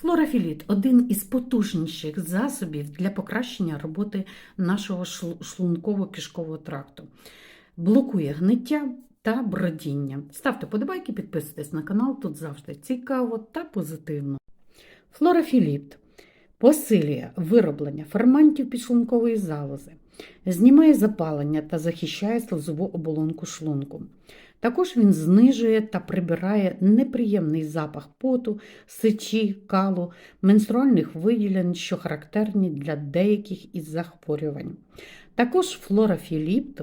Флорафіліт один із потужніших засобів для покращення роботи нашого шлунково-кишкового тракту. Блокує гниття та бродіння. Ставте подобайки, підписуйтесь на канал, тут завжди цікаво та позитивно. Флорафіліт посилює вироблення ферментів підшлункової залози, знімає запалення та захищає слизову оболонку шлунку. Також він знижує та прибирає неприємний запах поту, сечі, калу, менструальних виділень, що характерні для деяких із захворювань. Також флорафіліпт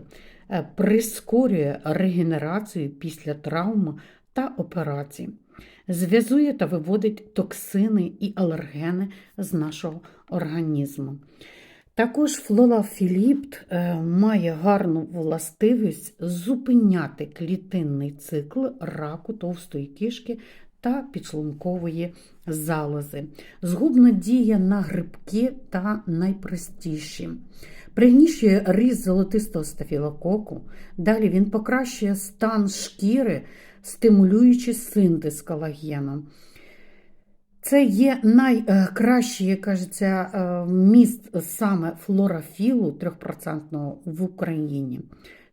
е, прискорює регенерацію після травм та операцій, зв'язує та виводить токсини і алергени з нашого організму. Також флолафіліпт е, має гарну властивість зупиняти клітинний цикл раку товстої кишки та підшлункової залози. Згубно діє на грибки та найпростіші. Пригнічує ріст золотистого стафілококу. Далі він покращує стан шкіри, стимулюючи синтез колагену. Це є найкращий, кажеться, е, міст саме флорафілу 3% в Україні.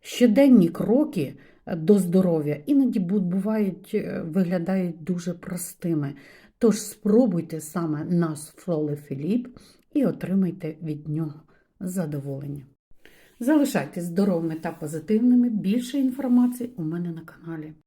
Щоденні кроки до здоров'я іноді бувають, е, виглядають дуже простими. Тож спробуйте саме наш Філіп і отримайте від нього задоволення. Залишайтесь здоровими та позитивними. Більше інформації у мене на каналі.